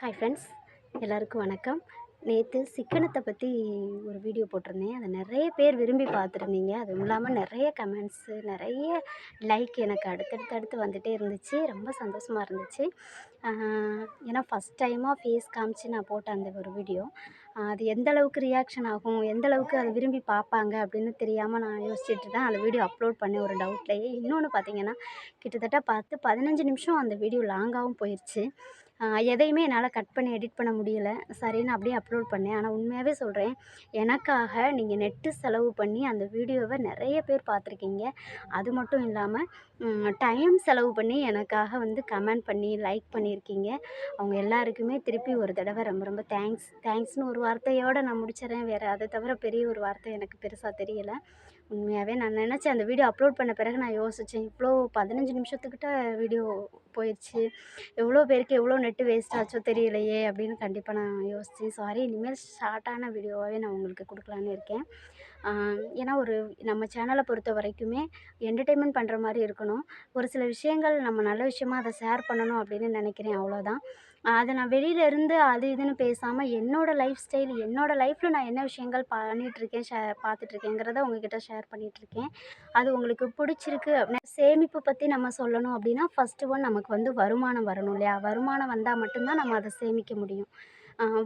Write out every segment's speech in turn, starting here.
Hi friends எல்லாருக்கும் வணக்கம். நேற்று சிக்கனத்தை பற்றி ஒரு வீடியோ போட்டிருந்தேன். அதை நிறைய பேர் விரும்பி பார்த்துருந்தீங்க. அதுவும் இல்லாமல் நிறைய கமெண்ட்ஸு நிறைய லைக் எனக்கு அடுத்தடுத்து அடுத்து வந்துகிட்டே இருந்துச்சு. ரொம்ப சந்தோஷமாக இருந்துச்சு. ஏன்னா ஃபஸ்ட் டைமாக ஃபேஸ் காமிச்சு நான் போட்ட அந்த ஒரு வீடியோ அது எந்த அளவுக்கு ரியாக்ஷன் ஆகும் எந்த அளவுக்கு அதை விரும்பி பார்ப்பாங்க அப்படின்னு தெரியாமல் நான் யோசிச்சுட்டு தான் அந்த வீடியோ அப்லோட் பண்ணேன் ஒரு டவுட்லேயே இன்னொன்று பார்த்தீங்கன்னா கிட்டத்தட்ட பத்து பதினஞ்சு நிமிஷம் அந்த வீடியோ லாங்காகவும் போயிடுச்சு எதையுமே என்னால் கட் பண்ணி எடிட் பண்ண முடியலை. சரின்னு அப்படியே அப்லோட் பண்ணேன். ஆனால் உண்மையாகவே சொல்கிறேன் எனக்காக நீங்கள் நெட்டு செலவு பண்ணி அந்த வீடியோவை நிறைய பேர் பார்த்துருக்கீங்க. அது மட்டும் இல்லாமல் டைம் செலவு பண்ணி எனக்காக வந்து கமெண்ட் பண்ணி லைக் பண்ணியிருக்கீங்க. அவங்க எல்லாருக்குமே திருப்பி ஒரு தடவை ரொம்ப ரொம்ப தேங்க்ஸ் தேங்க்ஸ்னு ஒரு வார்த்தையோடு நான் முடிச்சிடறேன். வேறு அதை தவிர பெரிய ஒரு வார்த்தை எனக்கு பெருசாக தெரியலை. உண்மையாகவே நான் நினச்சேன் அந்த வீடியோ அப்லோட் பண்ண பிறகு நான் யோசித்தேன் இவ்வளோ பதினஞ்சு நிமிஷத்துக்கிட்ட வீடியோ போயிடுச்சு எவ்வளோ பேருக்கு எவ்வளோ நெட்டு வேஸ்ட் ஆச்சோ தெரியலையே அப்படின்னு கண்டிப்பாக நான் யோசித்தேன் சாரி இனிமேல் ஷார்ட்டான வீடியோவாகவே நான் உங்களுக்கு கொடுக்கலான்னு இருக்கேன். ஏன்னா ஒரு நம்ம சேனலை பொறுத்த வரைக்குமே என்டர்டெயின்மெண்ட் பண்ணுற மாதிரி இருக்கணும். ஒரு சில விஷயங்கள் நம்ம நல்ல விஷயமா அதை ஷேர் பண்ணணும் அப்படின்னு நினைக்கிறேன் அவ்வளோதான் அதை நான் வெளியில இருந்து அது இதுன்னு பேசாமல் என்னோடய லைஃப் ஸ்டைல் என்னோடய லைஃப்பில் நான் என்ன விஷயங்கள் பண்ணிகிட்ருக்கேன் ஷே பார்த்துட்ருக்கேங்கிறத உங்ககிட்ட ஷேர் பண்ணிகிட்ருக்கேன் அது உங்களுக்கு பிடிச்சிருக்கு அப்படின்னா சேமிப்பு பற்றி நம்ம சொல்லணும் அப்படின்னா ஃபஸ்ட்டு ஒன் நமக்கு வந்து வருமானம் வரணும் இல்லையா? வருமானம் வந்தால் மட்டும்தான் நம்ம அதை சேமிக்க முடியும்.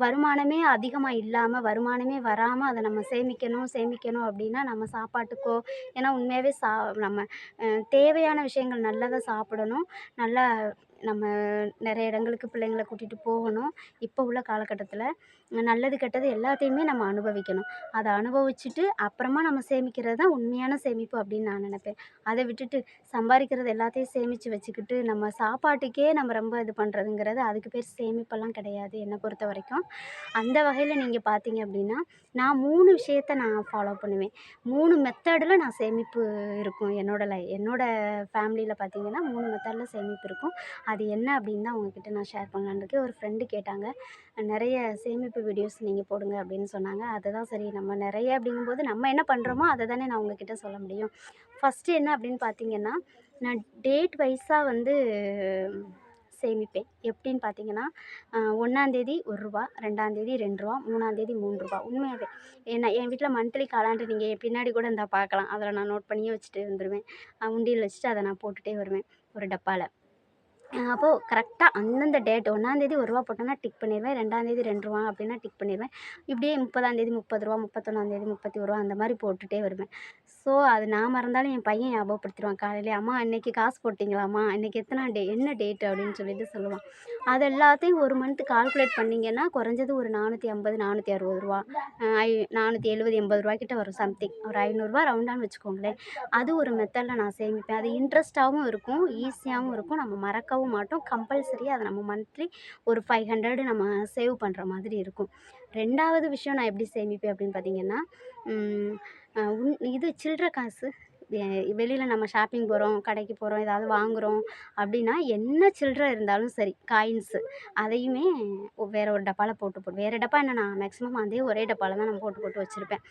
வருமானமே அதிகமாக இல்லாமல் வருமானமே வராமல் அதை நம்ம சேமிக்கணும் சேமிக்கணும் அப்படின்னா நம்ம சாப்பாட்டுக்கோ ஏன்னா உண்மையாகவே சா நம்ம தேவையான விஷயங்கள் நல்லதை சாப்பிடணும் நல்லா நம்ம நிறைய இடங்களுக்கு பிள்ளைங்கள கூட்டிகிட்டு போகணும். இப்போ உள்ள காலகட்டத்தில் நல்லது கெட்டது எல்லாத்தையுமே நம்ம அனுபவிக்கணும். அதை அனுபவிச்சுட்டு அப்புறமா நம்ம சேமிக்கிறது தான் உண்மையான சேமிப்பு அப்படின்னு நான் நினைப்பேன். அதை விட்டுட்டு சம்பாதிக்கிறது எல்லாத்தையும் சேமித்து வச்சுக்கிட்டு நம்ம சாப்பாட்டுக்கே நம்ம ரொம்ப இது பண்ணுறதுங்கிறது அதுக்கு பேர் சேமிப்பெல்லாம் கிடையாது என்னை பொறுத்த வரைக்கும். அந்த வகையில் நீங்கள் பார்த்தீங்க அப்படின்னா நான் மூணு விஷயத்த நான் ஃபாலோ பண்ணுவேன். மூணு மெத்தடில் நான் சேமிப்பு இருக்கும். என்னோட லை என்னோட ஃபேமிலியில் பார்த்தீங்கன்னா மூணு மெத்தடில் சேமிப்பு இருக்கும். அது என்ன அப்படின்னு தான் உங்ககிட்ட நான் ஷேர் பண்ணலான்னு இருக்கேன் ஒரு ஃப்ரெண்டு கேட்டாங்க. நிறைய சேமிப்பு வீடியோஸ் நீங்கள் போடுங்க அப்படின்னு சொன்னாங்க. அதுதான் சரி நம்ம நிறைய அப்படிங்கும்போது நம்ம என்ன பண்ணுறோமோ அதை தானே நான் உங்ககிட்ட சொல்ல முடியும். ஃபஸ்ட்டு என்ன அப்படின்னு பார்த்தீங்கன்னா நான் டேட் வைஸாக வந்து சேமிப்பேன். எப்படின்னு பார்த்தீங்கன்னா ஒன்றாந்தேதி ஒரு ரூபா ரெண்டாந்தேதி ரெண்டு ரூபா மூணாந்தேதி மூணு ரூபா. உண்மையாகவே ஏன்னா என் வீட்டில் மந்த்லி காலாண்டு நீங்கள் பின்னாடி கூட இருந்தால் பார்க்கலாம். அதில் நான் நோட் பண்ணியே வச்சுட்டு வந்துடுவேன் உண்டியல் வச்சுட்டு அதை நான் போட்டுகிட்டே வருவேன். ஒரு டப்பாவில் அப்போது கரெக்டாக அந்தந்த டேட் ஒன்றாந்தேதி ஒரு ரூபா போட்டோன்னா டிக் பண்ணிடுவேன். ரெண்டாந்தேதி ரெண்டு ரூபா அப்படின்னா டிக் பண்ணிடுவேன். இப்படியே முப்பதாந்தேதி முப்பது ரூபா முப்பத்தொன்னாந்தேதி முப்பத்தி ஒரு ரூபா அந்த மாதிரி போட்டுகிட்டே வருவேன். ஸோ அது நான் மறந்தாலும் என் பையன் ஞாபகப்படுத்திடுவான். காலையிலே அம்மா அன்றைக்கி காசு போட்டிங்களாம்மா? இன்னைக்கு எத்தனை டே என்ன டேட் அப்படின்னு சொல்லிட்டு சொல்லுவான். அது எல்லாத்தையும் ஒரு மந்த்து கால்குலேட் பண்ணிங்கன்னா குறைஞ்சது ஒரு நானூற்றி ஐம்பது நானூற்றி அறுபது ரூபா. ஐ நானூற்றி எழுபது எண்பது ரூபா கிட்ட வரும் சம்திங் ஒரு ஐநூறுரூவா ரவுண்டான்னு வச்சுக்கோங்களேன். அது ஒரு மெத்தடில் நான் சேமிப்பேன். அது இன்ட்ரெஸ்ட்டாகவும் இருக்கும் ஈஸியாகவும் இருக்கும். நம்ம மறக்கவும் மாட்டோம். கம்பல்சரி அதை நம்ம மந்த்லி ஒரு ஃபைவ் ஹண்ட்ரடு நம்ம சேவ் பண்ணுற மாதிரி இருக்கும். ரெண்டாவது விஷயம் நான் எப்படி சேமிப்பேன் அப்படின்னு பார்த்தீங்கன்னா உன் இது சில்லற காசு. வெளியில் நம்ம ஷாப்பிங் போகிறோம் கடைக்கு போகிறோம் ஏதாவது வாங்குகிறோம் அப்படின்னா என்ன சில்லற இருந்தாலும் சரி காயின்ஸு அதையுமே வேறு ஒரு டப்பாவில் போட்டு போட்டு வேறு டப்பா என்ன நான் மேக்ஸிமம் அதே ஒரே டப்பாவில் தான் நான் போட்டு போட்டு வச்சுருப்பேன்.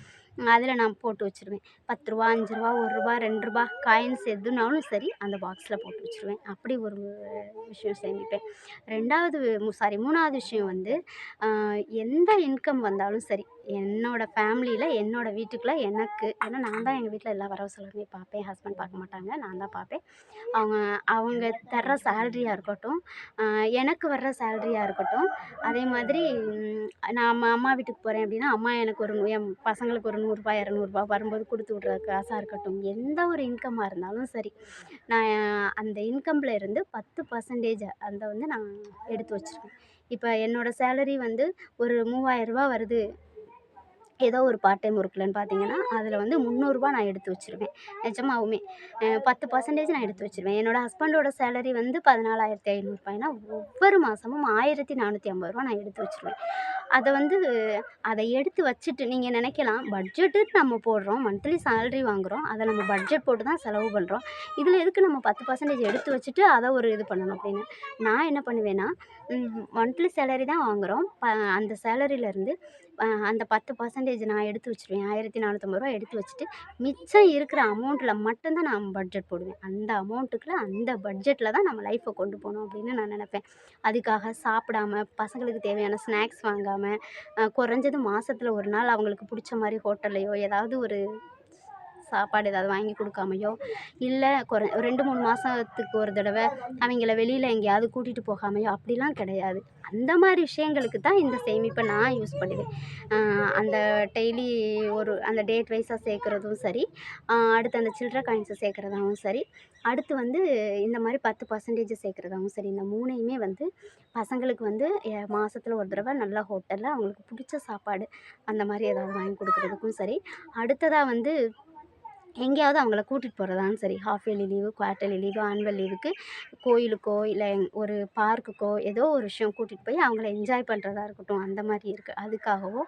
அதில் நான் போட்டு வச்சுருவேன். பத்து ரூபா அஞ்சு ரூபா ஒரு ரூபா ரெண்டு ரூபா காயின்ஸ் எதுனாலும் சரி அந்த பாக்ஸில் போட்டு வச்சுருவேன். அப்படி ஒரு விஷயம் சேமிப்பேன். ரெண்டாவது சாரி மூணாவது விஷயம் வந்து எந்த இன்கம் வந்தாலும் சரி என்னோடய ஃபேமிலியில் என்னோடய வீட்டுக்குள்ளே எனக்கு ஏன்னா நான் தான் எங்கள் வீட்டில் எல்லா வரவு செலவுமே பார்ப்பேன். ஹஸ்பண்ட் பார்க்க மாட்டாங்க நான் தான் பார்ப்பேன். அவங்க அவங்க தர்ற சேல்ரியாக இருக்கட்டும் எனக்கு வர்ற சேல்ரியாக இருக்கட்டும் அதே மாதிரி நான் அம்மா அம்மா வீட்டுக்கு போகிறேன் அப்படின்னா அம்மா எனக்கு ஒரு என் பசங்களுக்கு ஒரு நூறுரூபா இரநூறுபா வரும்போது கொடுத்து விட்ற காசாக இருக்கட்டும். எந்த ஒரு இன்கம்மாக இருந்தாலும் சரி. நான் அந்த இன்கமில் இருந்து பத்து பர்சன்டேஜ் அந்த வந்து நான் எடுத்து வச்சுருவேன் இப்போ என்னோடய சேலரி வந்து ஒரு மூவாயிரரூபா வருது. ஏதோ ஒரு பார்ட் டைம் ஒர்க்லன்னு பார்த்தீங்கன்னா அதில் வந்து முந்நூறுரூபா நான் எடுத்து வச்சுருவேன். நிஜமாவுமே. பத்து பர்சன்டேஜ் நான் எடுத்து வச்சுருவேன். என்னோடய ஹஸ்பண்டோட சேலரி வந்து பதினாலாயிரத்தி ஐநூறுரூபாய்னா ஒவ்வொரு மாதமும் ஆயிரத்தி நானூற்றி ஐம்பது ரூபா நான் எடுத்து வச்சுருவேன். அதை வந்து அதை எடுத்து வச்சுட்டு நீங்கள் நினைக்கலாம் பட்ஜெட்டுன்னு நம்ம போடுறோம். மந்த்லி சேலரி வாங்குகிறோம் அதை நம்ம பட்ஜெட் போட்டு தான் செலவு பண்ணுறோம் இதில் எதுக்கு நம்ம 10% எடுத்து வச்சுட்டு அதை ஒரு இது பண்ணணும் அப்படின்னு. நான் என்ன பண்ணுவேன்னா, மந்த்லி சேலரி தான் வாங்குகிறோம் ப அந்த சேலரியிலேருந்து அந்த 10% நான் எடுத்து வச்சுருவேன். ரூ. 1450 எடுத்து வச்சுட்டு, மிச்சம் இருக்கிற அமௌண்ட்டில் மட்டும்தான் நான் பட்ஜெட் போடுவேன். அந்த அமௌண்ட்டுக்குள்ள அந்த பட்ஜெட்டில் தான் நம்ம லைஃப்பை கொண்டு போகணும் அப்படின்னு நான் நினைப்பேன். அதுக்காக சாப்பிடாம, பசங்களுக்கு தேவையான ஸ்நாக்ஸ் வாங்காமல் குறைஞ்சது மாதத்தில் ஒரு நாள் அவங்களுக்கு பிடிச்ச மாதிரி ஹோட்டல்லையோ ஏதாவது ஒரு சாப்பாடு ஏதாவது வாங்கி கொடுக்காமையோ இல்லை குறை ரெண்டு மூணு மாதத்துக்கு ஒரு தடவை அவங்கள வெளியில் எங்கேயாவது கூட்டிகிட்டு போகாமையோ அப்படிலாம் கிடையாது. அந்த மாதிரி விஷயங்களுக்கு தான் இந்த சேமிப்பை நான் யூஸ் பண்ணுவேன். அந்த டெய்லி ஒரு அந்த டேட் வைஸாக சேர்க்குறதும் சரி, அடுத்து அந்த சில்லற காயின்ஸை சேர்க்குறதாகவும் சரி, அடுத்து வந்து இந்த மாதிரி பத்து பர்சன்டேஜ் சேர்க்குறதாகவும் சரி, இந்த மூணையுமே வந்து பசங்களுக்கு வந்து மாதத்தில் ஒரு தடவை நல்ல ஹோட்டலில் அவங்களுக்கு பிடிச்ச சாப்பாடு, அந்த மாதிரி ஏதாவது வாங்கி கொடுக்குறதுக்கும் சரி, அடுத்ததாக வந்து எங்கேயாவது அவங்கள கூட்டிகிட்டு போறதாலும் சரி, half yearly leave, quarterly leave, annual லீவுக்கு கோயிலுக்கோ, இல்லை ஒரு பார்க்குக்கோ ஏதோ ஒரு விஷயம் கூட்டிகிட்டு போய் அவங்கள என்ஜாய் பண்ணுறதா இருக்கட்டும், அந்த மாதிரி இருக்குது அதுக்காகவோ,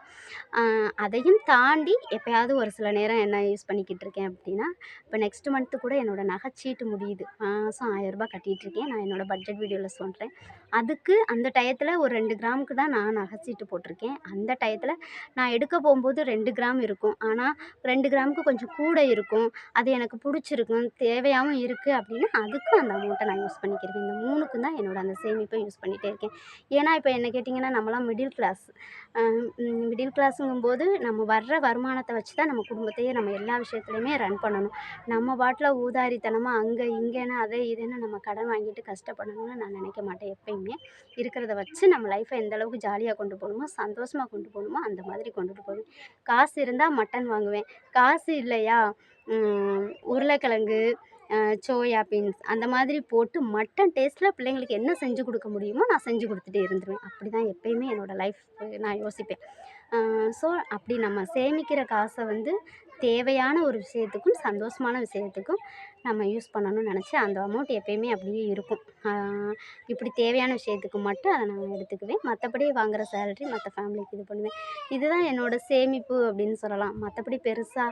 அதையும் தாண்டி எப்பயாவது ஒரு சில நேரம் என்ன யூஸ் பண்ணிக்கிட்டு இருக்கேன் அப்படின்னா, இப்போ நெக்ஸ்ட் மந்த்து கூட என்னோடய நகைச்சீட்டு முடியுது. மாதம் ரூ. 1000 கட்டிட்டுருக்கேன். நான் என்னோடய பட்ஜெட் வீடியோவில் சொல்கிறேன் அதுக்கு அந்த டயத்தில் ஒரு ரெண்டு கிராமுக்கு தான் நான் நகைச்சீட்டு போட்டிருக்கேன். அந்த டயத்தில் நான் எடுக்க போகும்போது ரெண்டு கிராம் இருக்கும். ஆனால் ரெண்டு கிராமுக்கு கொஞ்சம் கூட இருக்கும். இருக்கும் அது எனக்கு பிடிச்சிருக்கும் தேவையாகவும் இருக்குது அப்படின்னா, அதுக்கும் அந்த அமௌண்ட்டை நான் யூஸ் பண்ணிக்கிருவேன். இந்த மூணுக்கும் தான் என்னோடய அந்த சேமிப்பை யூஸ் பண்ணிகிட்டே இருக்கேன். ஏன்னா, இப்போ என்ன கேட்டிங்கன்னா நம்மளாம் மிடில் கிளாஸ். மிடில் கிளாஸுங்கும்போது நம்ம வர்ற வருமானத்தை வச்சு தான் நம்ம குடும்பத்தையே நம்ம எல்லா விஷயத்துலையுமே ரன் பண்ணணும். நம்ம பாட்டில் ஊதாரித்தனமாக அங்கே இங்கன்னு அதை இதுன்னு நம்ம கடன் வாங்கிட்டு கஷ்டப்படணும்னு நான் நினைக்க மாட்டேன் எப்பயுமே. இருக்கிறத வச்சு நம்ம லைஃப்பை எந்த அளவுக்கு கொண்டு போகணுமோ சந்தோஷமாக கொண்டு போகணுமோ அந்த மாதிரி கொண்டுட்டு போவேன். காசு இருந்தால் மட்டன் வாங்குவேன். காசு இல்லையா, உருளைக்கிழங்கு, சோயா பீன்ஸ் அந்த மாதிரி போட்டு மட்டன் டேஸ்ட்டில் பிள்ளைங்களுக்கு என்ன செஞ்சு கொடுக்க முடியுமோ, நான் செஞ்சு கொடுத்துட்டே இருந்துருவேன். அப்படிதான் எப்பயுமே என்னோடய லைஃப் நான் யோசிப்பேன். ஸோ அப்படி நம்ம சேமிக்கிற காசை வந்து தேவையான ஒரு விஷயத்துக்கும், சந்தோஷமான விஷயத்துக்கும் நம்ம யூஸ் பண்ணணும்னு நினச்சி அந்த அமௌண்ட் எப்பயுமே அப்படியே இருக்கும். இப்படி தேவையான விஷயத்துக்கு மட்டும் அதை நான் எடுத்துக்குவேன். மற்றபடி வாங்குகிற சேலரி மற்ற ஃபேமிலிக்கு இது பண்ணுவேன். இதுதான் என்னோட சேமிப்பு அப்படின்னு சொல்லலாம். மற்றபடி பெருசாக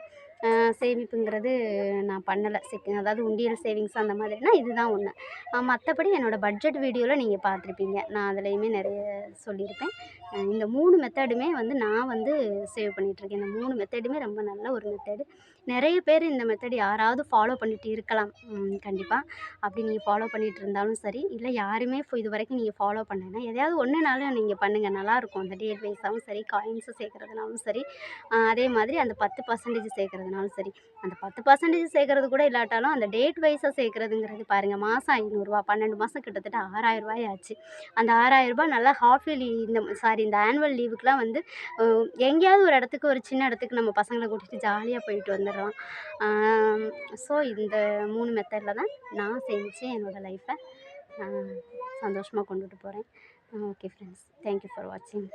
சேமிப்புங்கிறது நான் பண்ணலை செக் அதாவது உண்டியல் சேவிங்ஸ் அந்த மாதிரினா இதுதான் ஒன்று மற்றபடி மத்தபடி என்னோட பட்ஜெட் வீடியோவில் நீங்கள் பார்த்துருப்பீங்க. நான் அதுலேயுமே நிறைய சொல்லியிருப்பேன். இந்த மூணு மெத்தடுமே வந்து நான் வந்து சேவ் பண்ணிகிட்ருக்கேன் இந்த மூணு மெத்தடுமே ரொம்ப நல்ல ஒரு மெத்தடு. நிறைய பேர் இந்த மெத்தட் யாராவது ஃபாலோ பண்ணிட்டு இருக்கலாம். கண்டிப்பாக அப்படி நீங்கள் ஃபாலோ பண்ணிட்டு இருந்தாலும் சரி, இல்லை யாருமே இது வரைக்கும் நீங்கள் ஃபாலோ பண்ணலைன்னா எதையாவது ஒன்றுனாலும் நீங்கள் பண்ணுங்கள் நல்லாயிருக்கும் அந்த டேட் வைஸாகவும் சரி, காயின்ஸும் சேர்க்குறதுனாலும் சரி, அதே மாதிரி அந்த பத்து பர்சன்டேஜ் சேர்க்குறதுனாலும் சரி. அந்த பத்து பர்சன்டேஜ் சேர்க்குறது கூட இல்லாட்டாலும், அந்த டேட் வைஸாக சேர்க்குறதுங்கிறது பாருங்க, மாசம் ரூ. 500 12 மாசம் கிட்டத்தட்ட ஆறாயிரம் 6000 ஆச்சு. அந்த ஆறாயிரரூபா நல்லா ஹாஃப் இயர்லி இந்த சாரி இந்த ஆனுவல் லீவுக்குலாம் வந்து எங்கேயாவது ஒரு இடத்துக்கு ஒரு சின்ன இடத்துக்கு நம்ம பசங்களை கூட்டிகிட்டு ஜாலியாக போயிட்டு வந்தேன் ஆ ஸோ இந்த மூணு மெத்தடில் தான் நான் செஞ்சு என்னோடய லைஃப்பை சந்தோஷமாக கொண்டுட்டு போகிறேன் okay friends. Thank you for வாட்சிங்.